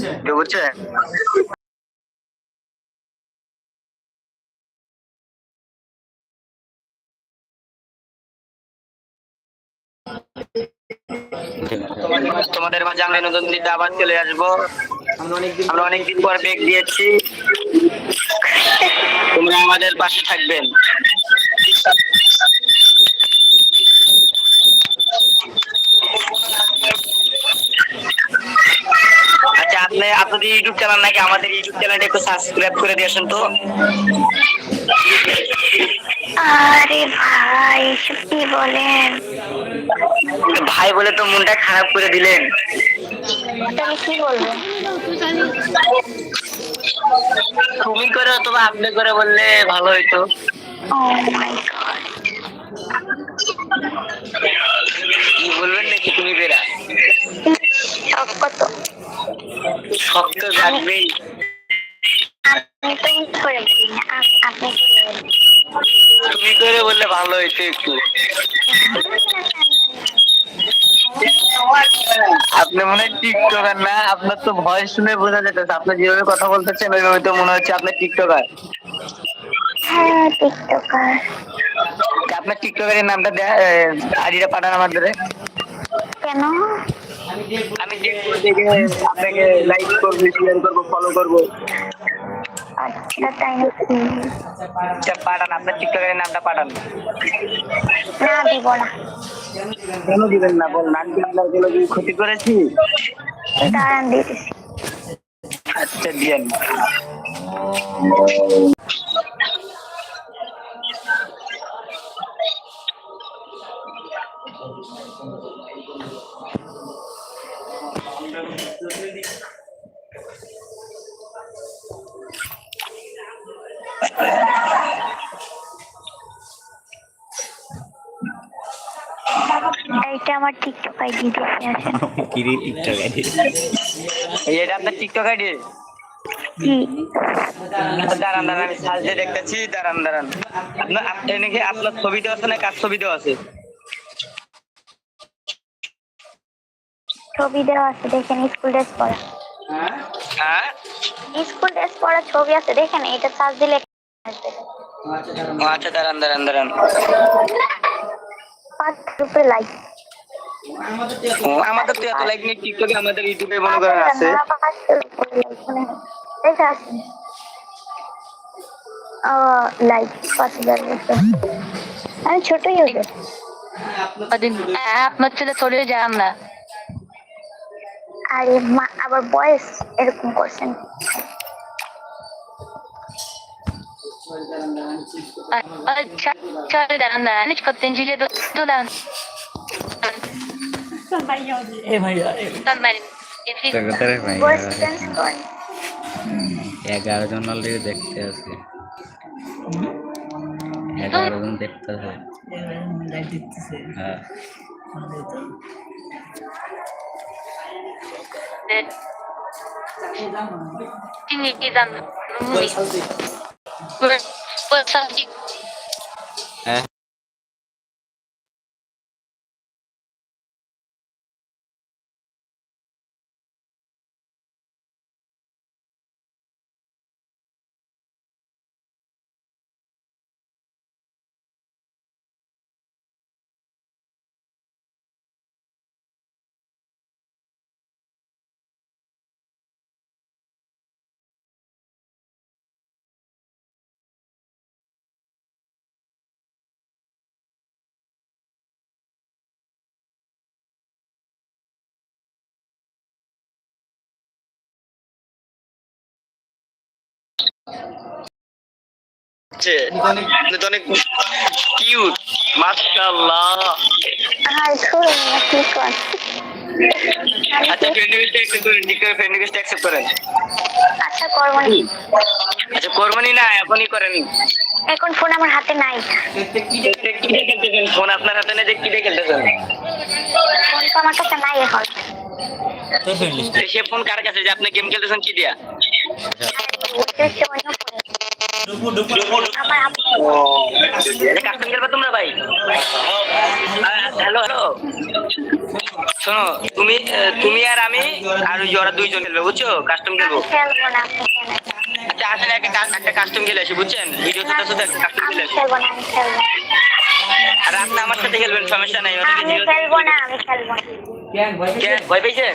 কেউ তোমাদের মাঝে আমরা নতুন দিনটা আবার চলে আসব। আমরা অনেকদিন পর বেগ দিয়েছি। তোমরা আমাদের পাশে থাকবেন। আপনি আপনাদের ইউটিউব চ্যানেল নাকি আমাদের ইউটিউব চ্যানেলটা একটু সাবস্ক্রাইব করে দিয়েছেন তো। আরে ভাই এসব কি বলেন? ভাই বলে তো মনটা খারাপ করে দিলেন। তাহলে কি বলব? তুমি করে অথবা আপনি করে বললে ভালো হইতো। Oh my god. কি বলবেন নাকি তুমি বেরা কত? শক্ত থাকবেই তুমি করে বললে ভালো হইতো একটু। আপনি মনে হয় টিকটকার না? আপনার তো ভয়েস শুনে বোঝা যেতেছে আপনি যেভাবে কথা বলতেছেন ওইভাবে তো মনে হচ্ছে আপনি টিকটকার। হ্যাঁ টিকটকার। আপনার টিকটকারের নামটা আইডিটা পাঠান আমাদের। কেন? আমি দেখব দেখে আপনাকে লাইক করব শেয়ার করব ফলো করব। আচ্ছা তাই নাকি আচ্ছা, পাঠান আপনার টিকটকারের নামটা পাঠান। না দিব না। কেন দিবেন না? বল কি আপনার কোনো কি ক্ষতি করেছি? দাঁড়ান দিতেছি। আচ্ছা দিয়েন। এইটা আমার টিকটক আইডি দেখে আছেন কিরি টিকটক আইডি এই এটা আপনার টিকটক আইডি দাঁড়ান দাঁড়ান আমি সার্চে দেখতেছি দাঁড়ান দাঁড়ান। আপনার আপনি নাকি আপনার ছবি দেওয়া আছে না কার ছবি দেওয়া আছে? ছবি দেওয়া আছে দেখেন স্কুল ড্রেস পরা। হ্যাঁ? স্কুল ড্রেস পরা ছবি আছে দেখেন এটা সার্চ দিলে আসবে ও আচ্ছা দাঁড়ান দাঁড়ান দাঁড়ান। পাঁচ রুপে লাইক আমাদের তো এত লাইক নেই টিকটকে আমাদের ইউটিউবে মনে করেন আছে। লাইক পাঁচ হাজার বছর আমি ছোট ইউজার আপনার ছেলে চলে যান না। আরে মা আবার বয়স এরকম করছেন। আচ্ছা দাঁড়ান দাঁড়ান করতেন এগারো জন অলরেডি দেখতে আছে। এগারো জন দেখতে আছে। হ্যাঁ। তিনি কি জান হ্যাঁ আছে আপনি অনেক কিউট মাশাআল্লাহ। আচ্ছা ফ্রেন্ড রিকোয়েস্ট অ্যাকসেপ্ট করেন ফ্রেন্ড রিকোয়েস্ট অ্যাকসেপ্ট করেন। আচ্ছা করব না। আচ্ছা না এখনই করেন এখন ফোন আমার হাতে নাই। কি খেলতেছেন ফোন আপনার হাতে নেই যে কি দিয়ে খেলতেছেন। ফোন তো আমার কাছে নাই এখন। সে ফোন কার কাছে যে আপনি গেম খেলতেছেন কি দিয়া? তোমরা ভাই হ্যালো হ্যালো শোনো তুমি তুমি আর আমি আর ওই ওরা দুইজন খেলবে বুঝছ কাস্টম খেলব আচ্ছা একটা একটা কাস্টম খেলে আসি বুঝছেন ভিডিও সাথে সাথে কাস্টম খেলে আসি খেলব না আমি খেলব না। আর আপনি আমার সাথে খেলবেন সমস্যা নাই আমি খেলব না আমি খেলব না ভয় পেয়েছেন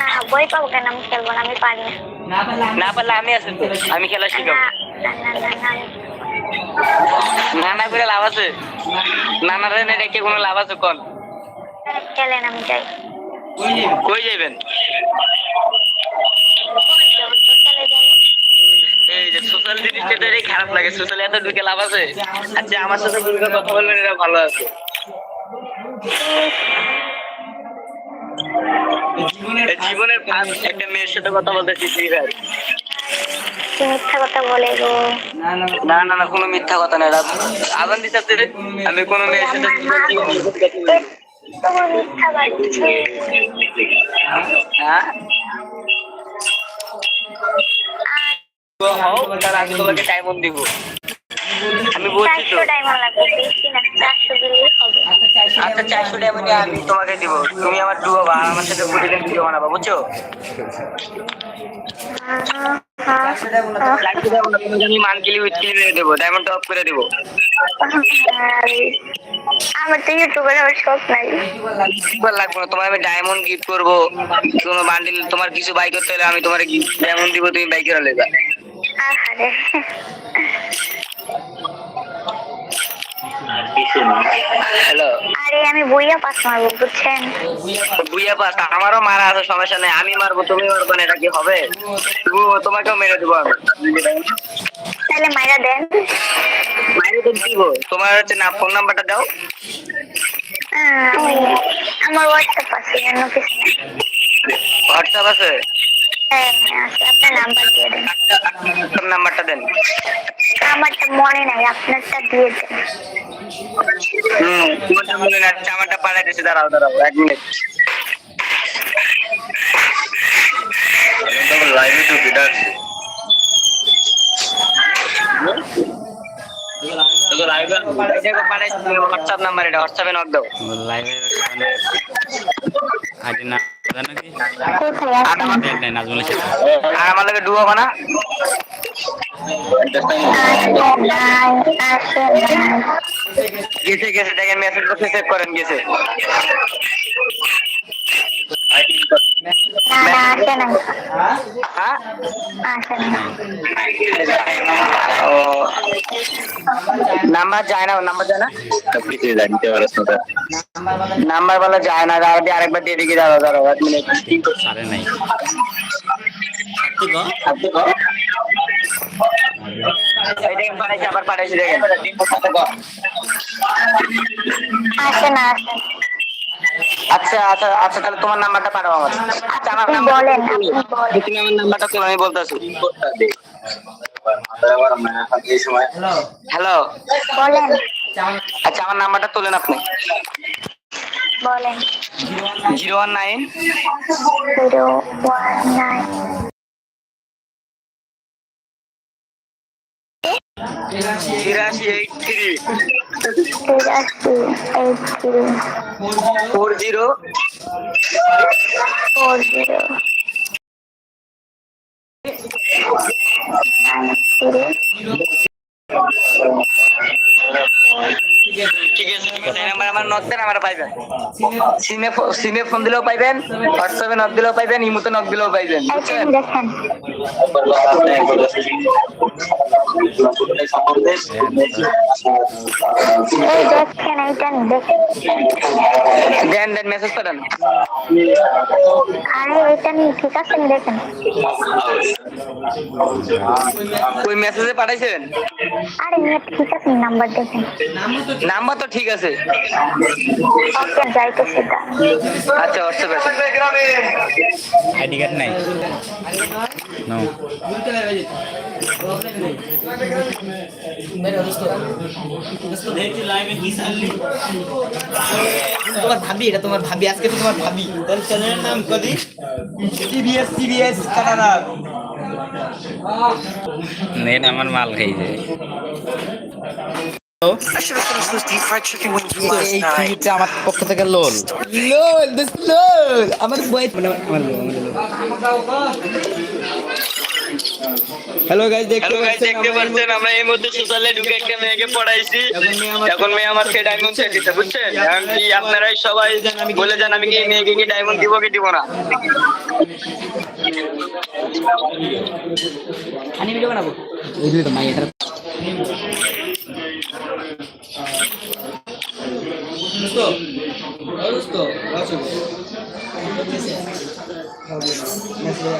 না পাবো কেন আমি খেলব না আমি পারি না না পারলে আমি আছি আমি খেলা শিখাবো না না না না আমি না না করে লাভ আছে? না না রে রেখে কোনো লাভ আছে কোন? খেলেন আমি যাই। কই যাবেন এই যে সোশ্যাল জিনিসটা এটাই খারাপ লাগে সোশ্যাল এত ঢুকে লাভ আছে? আচ্ছা আমার সাথে কথা বলবেন এটা ভালো আছে। জীবনের ফার্স্ট একটা মেয়ের সাথে কথা বলতেছি ফ্রি ফায়ার মিথ্যা কথা বলে গো। না না না। কোনো মিথ্যা কথা নেই আজান দিতে আমি কোনো মেয়ের সাথে হ্যাঁ? তো হও তার তোমাকে ডায়মন্ড দিব। আমি বলছি তো। চারশো ডায়মন্ড লাগবে বেশি না চারশো দিলেই হবে। আচ্ছা চারশো ডায়মন্ড আমি তোমাকে দিব। তুমি আমার ডুবো বা আমার সাথে প্রতিদিন ভিডিও বানাবা বুঝছ? আমি মান্থলি উইকলি মেরে দেবো ডায়মন্ড অফ করে দেবো। আমার তো ইউটিউবের আমার শখ নাই। ইউটিউবার লাগবে। না তোমার আমি ডায়মন্ড গিফট করব। কোনো বান্ডিল তোমার কিছু বাই করতে হলে আমি তোমার ডায়মন্ড দিব তুমি বাই করে নেবা আহারে। হ্যালো। আরে আমি বইয়া পাস মারবো বুঝছেন? বুইয়া পাস আমারও মারা আছে সমস্যা নেই আমি মারবো তুমি মারবো না এটা কি হবে? তোমাকেও মেরে দেবো আমি। তাহলে মাইরা দেন। মাইরে তো দিব তোমার হচ্ছে না ফোন নাম্বারটা দাও। আমার হোয়াটসঅ্যাপ আছে অন্য কিছু হোয়াটসঅ্যাপ আছে? হ্যাঁ আপনার নাম্বার দিয়ে দেন। ফোন নাম্বারটা দেন। আমারটা মনে নাই আপনারটা দিয়ে দেন। হুম মনে আমারটা পাঠাই দিচ্ছি দাঁড়াও দাঁড়াও এক মিনিট। লাইভে তো বিদার হোয়াটসঅ্যাপ নাম্বার এটা হোয়াটসঅ্যাপে নক দাও। লাইভে আইডি না জানো কি? আর আমার লগে ডুবো না গেছে গেছে দেখেন মেসেজ করতে সেভ করেন গেছে। নাম্বার যায় না নাম্বার যায় না? নাম্বার বলা যায় না দাঁড়াও আরেকবার দিয়ে দিকে দাঁড়াও দাঁড়াও এক মিনিট। সারে নাই আপনি কো এই দেখেন পাঠাইছি আবার পাঠাইছি দেখেন আসে না আসে আচ্ছা আচ্ছা আচ্ছা তাহলে তোমার নাম্বারটা পাঠাও আমার আচ্ছা আমার তুমি আমার নাম্বারটা তো আমি বলতেছি। হ্যালো। বলেন। আচ্ছা আমার নাম্বারটা তোলেন আপনি। বলেন। Zero one nine. Zero one nine. তিরাশি এইট থ্রি তিরাশি eight three four zero four zero nine three সিমে সিমে ফোন দিলেও পাইবেন হোয়াটসঅ্যাপে নক দিলেও পাইবেন ইমোতে নক দিলেও দেখেন। দেন দেন মেসেজ পাঠান আরে এটা ঠিক আছে নি দেখেন। ওই মেসেজে পাঠাইছেন? আরে ঠিক আছে নাম্বার নাম্বার তো ঠিক আছে। আচ্ছা হোয়াটসঅ্যাপে আইডি কার্ড নাই। নো তোমার ভাবি এটা তোমার ভাবি আজকে তো তোমার ভাবি। তাহলে চ্যানেলের নাম কদি? CBS CBS Canada. নেট আমার মাল খাই যায় আমার পক্ষ থেকে লোল লোল দিস লোল আমার বয় মানে আমার লোল হ্যালো গাইস দেখতে পাচ্ছেন আমরা এই মধ্যে সোশ্যালে ঢুকে একটা মেয়েকে পড়াইছি। এখন মেয়ে আমাকে ডায়মন্ড সেট দিতে বুঝছেন? এখন কি আপনারাই সবাই বলে যান আমি কি মেয়েকে কি ডায়মন্ড দিব কি দিব না? আমি ভিডিও বানাবো। এই ভিডিও মাই অসুস্থ? অসুস্থ? আচ্ছা।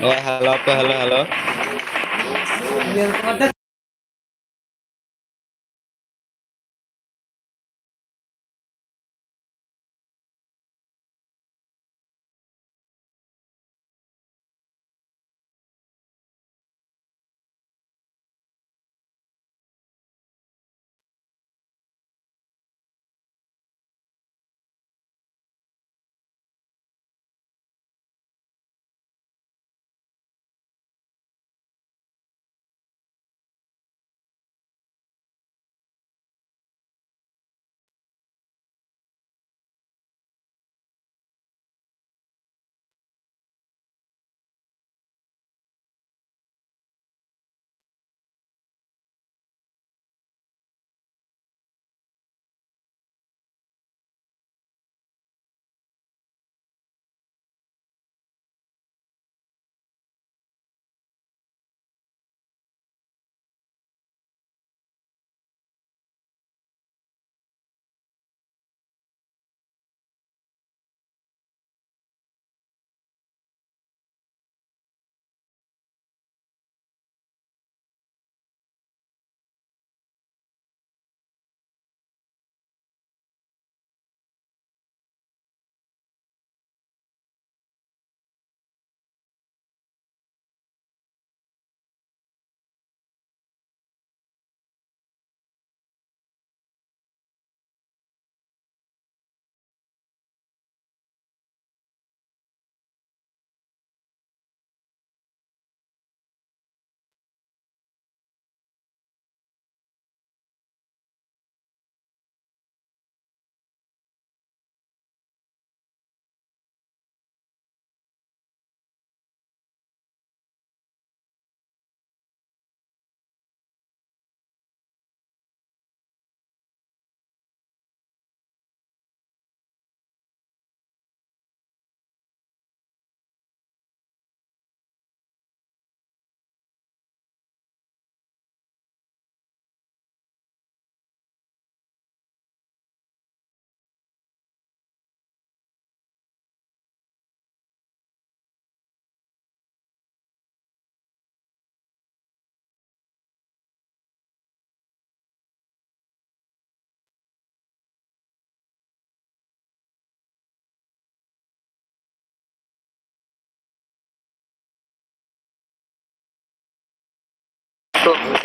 হ্যালো আপু হ্যালো হ্যালো ভাই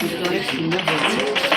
ওই বই আপনারা ভাই